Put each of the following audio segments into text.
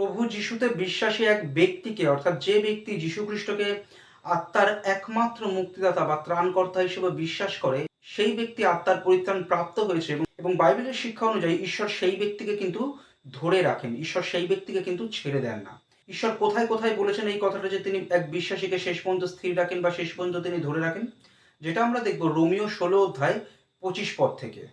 প্রভু যিশুতে বিশ্বাসী এক ব্যক্তিকে, অর্থাৎ যে ব্যক্তি যীশু খ্রিস্টকে আত্মার একমাত্র মুক্তিদাতা বা ত্রাণকর্তা হিসেবে বিশ্বাস করে, সেই ব্যক্তি আত্মার পরিত্রাণ প্রাপ্ত হয়েছে এবং- বাইবেলের শিক্ষা অনুযায়ী ঈশ্বর সেই ব্যক্তিকে কিন্তু ধরে রাখেন। ঈশ্বর সেই ব্যক্তিকে কিন্তু ছেড়ে দেন না। ঈশ্বর কোথায় কোথায় বলেছেন এই কথাটা যে তিনি এক বিশ্বাসীকে শেষ পর্যন্ত স্থির রাখেন বা শেষ পর্যন্ত তিনি ধরে রাখেন? যেটা আমরা দেখব রোমিও ষোলো অধ্যায় পঁচিশ পদ থেকে।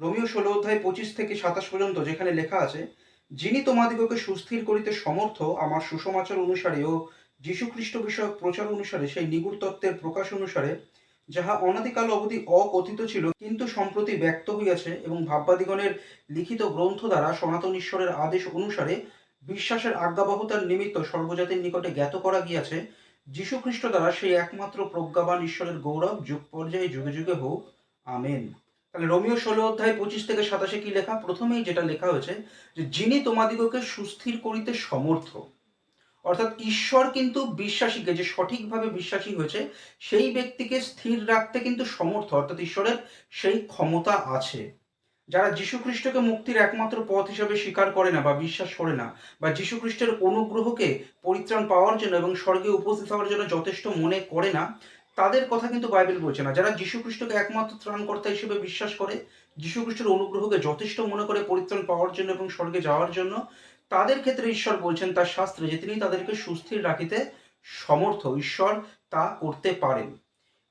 রোমিও ষোলো অধ্যায় পঁচিশ থেকে সাতাশ পর্যন্ত যেখানে লেখা আছে যিনি তোমাদিগকে সুস্থির করিতে সমর্থ, আমার সুসমাচার অনুসারে ও যীশুখ্রিস্ট বিষয়ক প্রচার অনুসারে, সেই নিগুড় তত্ত্বের প্রকাশ অনুসারে, যাহা অনাদিকাল অবধি অকথিত ছিল, কিন্তু সম্প্রতি ব্যক্ত হইয়াছে এবং ভাববাদিগণের লিখিত গ্রন্থ দ্বারা সনাতন ঈশ্বরের আদেশ অনুসারে বিশ্বাসের আজ্ঞাবহতার নিমিত্ত সর্বজাতির নিকটে জ্ঞাত করা গিয়াছে যীশুখ্রিস্ট দ্বারা সেই একমাত্র প্রজ্ঞাবান ঈশ্বরের গৌরব যুগ পর্যায়ে যুগে যুগে হোক, আমেন। তাহলে রোমিও ষোলো অধ্যায় পঁচিশ থেকে সাতাশে কি লেখা? প্রথমেই যেটা লেখা হয়েছে যে, যিনি তোমাদিগকে সুস্থির করিতে সমর্থ, অর্থাৎ ঈশ্বর কিন্তু বিশ্বাসীকে, যে সঠিকভাবে বিশ্বাসী হয়েছে, সেই ব্যক্তিকে স্থির রাখতে কিন্তু সমর্থ, অর্থাৎ ঈশ্বরের সেই ক্ষমতা আছে। যারা যীশুখ্রিস্টকে মুক্তির একমাত্র পথ হিসাবে স্বীকার করে না বা বিশ্বাস করে না, বা যীশুখ্রিস্টের অনুগ্রহকে পরিত্রাণ পাওয়ার জন্য এবং স্বর্গে উপস্থিত হওয়ার জন্য যথেষ্ট মনে করে না তাদের কথা কিন্তু বাইবেল বলছে না। যারা যীশুখ্রিস্টকে একমাত্র ত্রাণকর্তা হিসেবে বিশ্বাস করে যীশুখ্রিস্টের অনুগ্রহকে যথেষ্ট মনে করে পরিত্রাণ পাওয়ার জন্য এবং স্বর্গে যাওয়ার জন্য, তাদের ক্ষেত্রে ঈশ্বর বলছেন তার শাস্ত্রে যে তিনি তাদেরকে সুস্থির রাখিতে সমর্থ, ঈশ্বর তা করতে পারেন।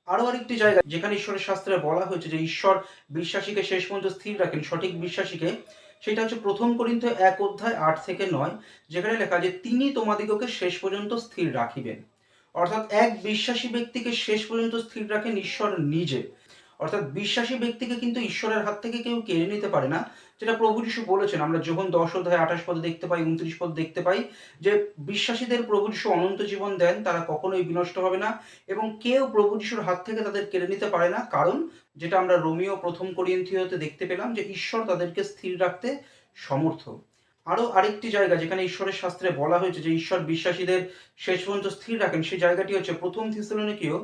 আরও আরেকটি জায়গা যেখানে ঈশ্বরের শাস্ত্রে বলা হয়েছে যে ঈশ্বর বিশ্বাসীকে শেষ পর্যন্ত স্থির রাখেন, সঠিক বিশ্বাসীকে, সেটা হচ্ছে প্রথম করিন্থ এক অধ্যায় আট থেকে নয়, যেখানে লেখা যে তিনি তোমাদিগকে শেষ পর্যন্ত স্থির রাখিবেন। অর্থাৎ এক বিশ্বাসী ব্যক্তিকে শেষ পর্যন্ত স্থির রাখেন ঈশ্বর নিজে। অর্থাৎ বিশ্বাসী ব্যক্তিকে কিন্তু ঈশ্বরের হাত থেকে কেউ কেড়ে নিতে পারে না, যেটা প্রভু যিশু বলেছেন। আমরা যখন দশ অধ্যায় আঠাশ পদে দেখতে পাই, উনত্রিশ পদ দেখতে পাই যে বিশ্বাসীদের প্রভু যিশু অনন্ত জীবন দেন, তারা কখনোই বিনষ্ট হবে না এবং কেউ প্রভু যিশুর হাত থেকে তাদের কেড়ে নিতে পারে না। কারণ যেটা আমরা রোমিও প্রথম করিন্থিয়তে দেখতে পেলাম যে ঈশ্বর তাদেরকে স্থির রাখতে সমর্থ। আরও আরেকটি জায়গা যেখানে ঈশ্বরের শাস্ত্রে বলা হয়েছে যে ঈশ্বর বিশ্বাসীদের শেষ পর্যন্ত স্থির রাখেন, সেই জায়গাটি হচ্ছে প্রথম থিসলনিকীয়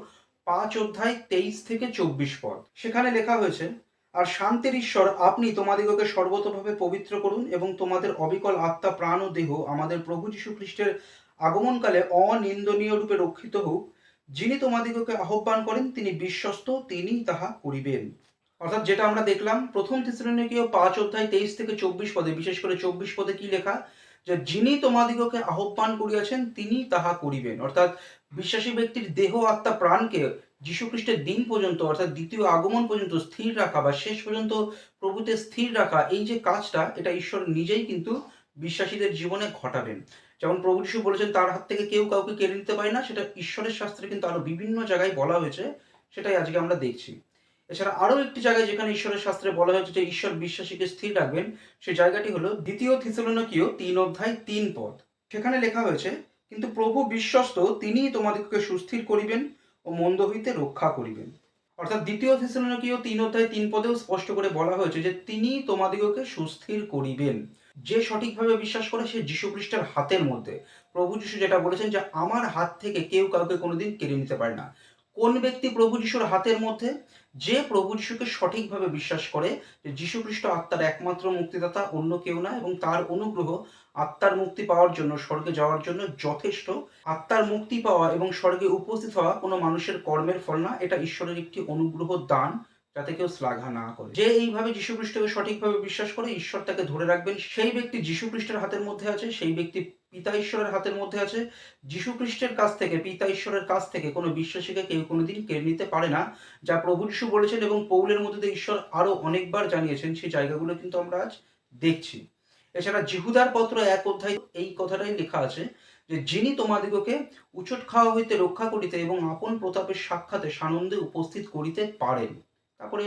পাঁচ অধ্যায় তেইশ থেকে চব্বিশ পদ। সেখানে লেখা হয়েছে, আর শান্তির ঈশ্বর, আপনি তোমাদিগকে সর্বতভাবে পবিত্র করুন এবং তোমাদের অবিকল আত্মা, প্রাণ ও দেহ আমাদের প্রভু যীশু খ্রিস্টের আগমনকালে অনিন্দনীয় রূপে রক্ষিত হোক। যিনি তোমাদিগকে আহ্বান করেন, তিনি বিশ্বস্ত তিনি তাহা করিবেন। অর্থাৎ যেটা আমরা দেখলাম, প্রথম থিসলনিকীয় পাঁচ অধ্যায় তেইশ থেকে চব্বিশ পদে, বিশেষ করে চব্বিশ পদে কি লেখা? যে যিনি তোমাদিগকে আহ্বান করিয়াছেন, তিনি তাহা করিবেন। অর্থাৎ বিশ্বাসী ব্যক্তির দেহ, আত্মা, প্রাণকে যীশুখ্রিস্টের দিন পর্যন্ত, অর্থাৎ দ্বিতীয় আগমন পর্যন্ত স্থির রাখা বা শেষ পর্যন্ত প্রভুতে স্থির রাখা, এই যে কাজটা, এটা ঈশ্বর নিজেই কিন্তু বিশ্বাসীদের জীবনে ঘটাবেন। যেমন প্রভু যিশু বলেছেন, তার হাত থেকে কেউ কাউকে কেড়ে নিতে পারে না। সেটা ঈশ্বরের শাস্ত্রে কিন্তু আরও বিভিন্ন জায়গায় বলা হয়েছে। সেটাই আজকে আমরা দেখছি। এছাড়া আরও একটি জায়গায় যেখানে ঈশ্বরের শাস্ত্রে বলা হয়েছে যে ঈশ্বর বিশ্বাসীকে স্থির রাখবেন সেই জায়গাটি হলো দ্বিতীয় থিসলনকীয় তিন অধ্যায় তিন পদ। সেখানে লেখা হয়েছে, কিন্তু প্রভু বিশ্বস্ত, তিনিই তোমাদিগকে সুস্থির করিবেন ও মন্দ হইতে রক্ষা করিবেন। অর্থাৎ দ্বিতীয় থিসলনকীয় তিন অধ্যায় তিন পদেও স্পষ্ট করে বলা হয়েছে যে তিনি তোমাদিগকে সুস্থির করিবেন। যে সঠিকভাবে বিশ্বাস করে সে যীশু খ্রিস্টের হাতের মধ্যে। প্রভু যীশু যেটা বলেছেন যে, আমার হাত থেকে কেউ কাউকে কোনোদিন কেড়ে নিতে পারে না। কোন ব্যক্তি প্রভু যিশুর হাতের মধ্যে? যে প্রভু যিশুকে সঠিকভাবে বিশ্বাস করে যে যীশু খ্রিস্ট আত্মার একমাত্র মুক্তিদাতা, অন্য কেউ না এবং তার অনুগ্রহ আত্মার মুক্তি পাওয়ার জন্য, স্বর্গে যাওয়ার জন্য যথেষ্ট। আত্মার মুক্তি পাওয়া এবং স্বর্গে উপস্থিত হওয়া কোনো মানুষের কর্মের ফল না, এটা ঈশ্বরের একটি অনুগ্রহ দান যাতে কেউ শ্লাঘা না করে। যে এইভাবে যীশু খ্রিস্টকে সঠিকভাবে বিশ্বাস করে ঈশ্বর তাকে ধরে রাখবেন, সেই ব্যক্তি যীশু খ্রিস্টের হাতের মধ্যে আছে, সেই ব্যক্তি পিতা ঈশ্বরের হাতের মধ্যে আছে। যীশু খ্রিস্টের কাছ থেকে, পিতা ঈশ্বরের কাছ থেকে কোনো বিশ্বাসীকে কেউ কোনোদিন কেড়ে নিতে পারে না। যা প্রভু যীশু বলেছেন এবং পৌলের মধ্যে দিয়ে ঈশ্বর আরও অনেকবার জানিয়েছেন, সেই জায়গাগুলো কিন্তু আমরা আজ দেখছি। এছাড়া জিহুদার পত্র এক অধ্যায় এই কথাটাই লেখা আছে যে, যিনি তোমাদিগকে উচট খাওয়া হইতে রক্ষা করিতে এবং আপন প্রতাপের সাক্ষাতে সানন্দে উপস্থিত করিতে পারেন। তারপরে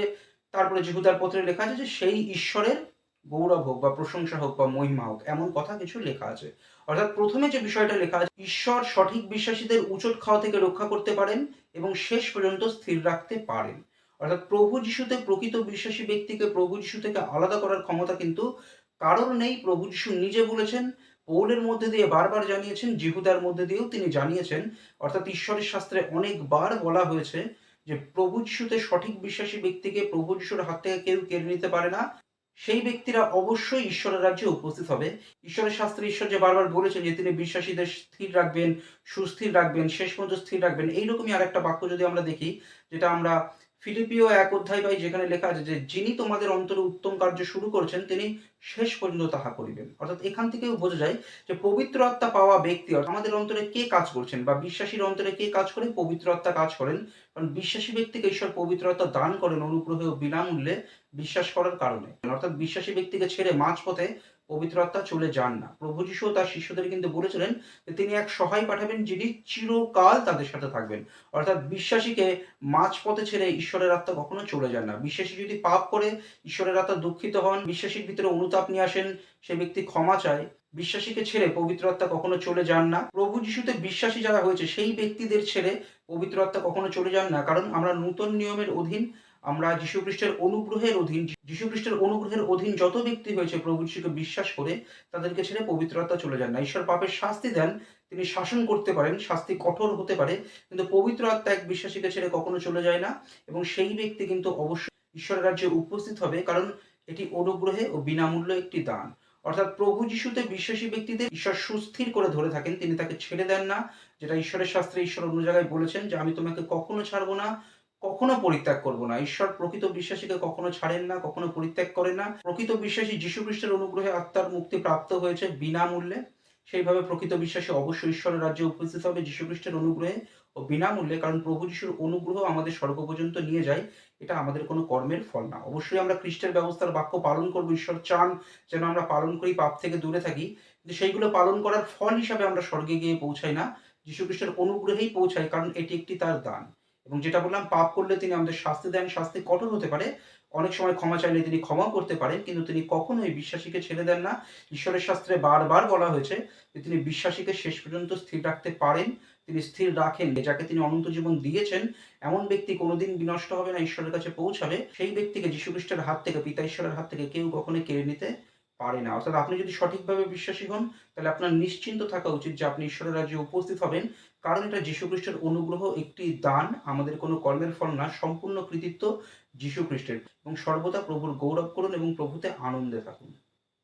তারপরে জিহুদার পত্রে লেখা আছে যে, সেই ঈশ্বরের গৌরব হোক বা প্রশংসা হোক বা মহিমা হোক, এমন কথা কিছু লেখা আছে। অর্থাৎ প্রথমে যে বিষয়টা লেখা আছে, ঈশ্বর সঠিক বিশ্বাসীদের উচট খাওয়া থেকে রক্ষা করতে পারেন এবং শেষ পর্যন্ত স্থির রাখতে পারেন। অর্থাৎ প্রভু যিশুতে প্রকৃত বিশ্বাসী ব্যক্তিকে প্রভু যিশু থেকে আলাদা করার ক্ষমতা কিন্তু কারোর নেই। প্রভু যিশু নিজে বলেছেন, পৌলের মধ্যে দিয়ে বারবার জানিয়েছেন, জিহুদার মধ্যে দিয়েও তিনি জানিয়েছেন, অর্থাৎ ঈশ্বরের শাস্ত্রে অনেকবার বলা হয়েছে যে প্রভু যিশুতে সঠিক বিশ্বাসী ব্যক্তিকে প্রভু যিশুর হাত থেকে কেউ কেড়ে নিতে পারে না। সেই ব্যক্তিরা অবশ্যই ঈশ্বরের রাজ্যে উপস্থিত হবে। ঈশ্বরের শাস্ত্রে ঈশ্বর যে বারবার বলেছেন যে, তিনি বিশ্বাসীদের স্থির রাখবেন, সুস্থির রাখবেন, শেষ পর্যন্ত স্থির রাখবেন। এইরকমই আর একটা বাক্য যদি আমরা দেখি, যেটা আমরা ফিলিপিও এক অধ্যায় পাই যেখানে লেখা আছে যে, যিনি তোমাদের অন্তরে উত্তম কার্য শুরু করছেন, তিনি শেষ পর্যন্ত তাহা করিবেন। অর্থাৎ এখান থেকেও বোঝা যায় যে, পবিত্র আত্মা পাওয়া ব্যক্তি আমাদের অন্তরে কে কাজ করছেন বা বিশ্বাসীর অন্তরে কে কাজ করে পবিত্র আত্মা কাজ করেন? কারণ বিশ্বাসী ব্যক্তিকে ঈশ্বর পবিত্র আত্মা দান করেন অনুগ্রহে ও বিনামূল্যে বিশ্বাস করার কারণে। অর্থাৎ বিশ্বাসী ব্যক্তিকে ছেড়ে মাঝপথে পবিত্র আত্মা চলে যান না। প্রভু যিশু তার শিষ্যদের কিন্তু বলেছিলেন যে, তিনি এক সহায় পাঠাবেন যিনি চিরকাল তাদের সাথে থাকবেন। অর্থাৎ বিশ্বাসীকে মাঝপথে ছেড়ে ঈশ্বরের আত্মা কখনো চলে যান না। বিশ্বাসী যদি পাপ করে, ঈশ্বরের আত্মা দুঃখিত হন, বিশ্বাসীর ভিতরে অনুতাপ নিয়ে আসেন, সে ব্যক্তি ক্ষমা চায়। বিশ্বাসীকে ছেড়ে পবিত্র আত্মা কখনো চলে যান না। প্রভু যিশুতে বিশ্বাসী যারা হয়েছে, সেই ব্যক্তিদের ছেড়ে পবিত্র আত্মা কখনো চলে যান না। কারণ আমরা নূতন নিয়মের অধীন আমরা যীশু খ্রিস্টের অনুগ্রহের অধীন যীশু খ্রিস্টের অনুগ্রহের অধীন যত ব্যক্তি হয়েছে প্রভু যিশুকে বিশ্বাস করে, তাদেরকে ছেড়ে পবিত্র আত্মা চলে যান। না, ঈশ্বর পাপের শাস্তি দেন, তিনি শাসন করতে পারেন, শাস্তি কঠোর হতে পারে, কিন্তু পবিত্র আত্মা এক বিশ্বাসীকে ছেড়ে কখনো চলে যায় না, এবং সেই ব্যক্তি কিন্তু অবশ্যই ঈশ্বরের রাজ্যে উপস্থিত হবে, কারণ এটি অনুগ্রহে ও বিনামূল্য একটি দান। অর্থাৎ প্রভু যিশুতে বিশ্বাসী ব্যক্তিদের ঈশ্বর সুস্থির করে ধরে থাকেন, তিনি তাকে ছেড়ে দেন না, যেটা ঈশ্বরের শাস্ত্রে ঈশ্বর অন্য জায়গায় বলেছেন যে, আমি তোমাকে কখনো ছাড়বো না কখনো পরিত্যাগ করব না। ঈশ্বর প্রকৃত বিশ্বাসীকে কখনো ছাড়েন না, কখনো পরিত্যাগ করেন না। প্রকৃত বিশ্বাসী যীশু খ্রিস্টের অনুগ্রহে আত্মার মুক্তি প্রাপ্ত হয়েছে বিনামূল্যে। সেইভাবে প্রকৃত বিশ্বাসী অবশ্যই ঈশ্বরের রাজ্যে উপস্থিত হবে যীশু খ্রিস্টের অনুগ্রহে ও বিনামূল্যে, কারণ প্রভু যিশুর অনুগ্রহ আমাদের স্বর্গ পর্যন্ত নিয়ে যায়। এটা আমাদের কোনো কর্মের ফল না। অবশ্যই আমরা খ্রিস্টের ব্যবস্থার বাক্য পালন করব। ঈশ্বর চান যেন আমরা পালন করি পাপ থেকে দূরে থাকি। কিন্তু সেইগুলো পালন করার ফল হিসাবে আমরা স্বর্গে গিয়ে পৌঁছাই না। যীশু খ্রিস্টের অনুগ্রহেই পৌঁছাই, কারণ এটি একটি তার দান। এবং যেটা বললাম, পাপ করলে তিনি আমাদের শাস্তি দেন। শাস্তি কঠোর হতে পারে। অনেক সময় ক্ষমা চাইলে তিনি ক্ষমাও করতে পারেন, কিন্তু তিনি কখনোই বিশ্বাসীকে ছেড়ে দেন না। ঈশ্বরের শাস্ত্রে বারবার বলা হয়েছে যে তিনি বিশ্বাসীকে শেষ পর্যন্ত স্থির রাখতে পারেন। তিনি স্থির রাখেন। যাকে তিনি অনন্ত জীবন দিয়েছেন, এমন ব্যক্তি কোনোদিন বিনষ্ট হবে না ঈশ্বরের কাছে পৌঁছাবে। সেই ব্যক্তিকে যীশু খ্রিস্টের হাত থেকে, পিতা ঈশ্বরের হাত থেকে কেউ কখনোই কেড়ে নিতে পারে না। অর্থাৎ আপনি যদি সঠিকভাবে বিশ্বাসী হন, তাহলে আপনার নিশ্চিন্ত থাকা উচিত যে আপনি ঈশ্বরের রাজ্যে উপস্থিত হবেন। কারণ এটা যীশু খ্রিস্টের অনুগ্রহ, একটি দান, আমাদের কোনো কর্মের ফল না, সম্পূর্ণ কৃতিত্ব যীশু খ্রিস্টের এবং সর্বদা প্রভুর গৌরব করুন এবং প্রভুতে আনন্দে থাকুন।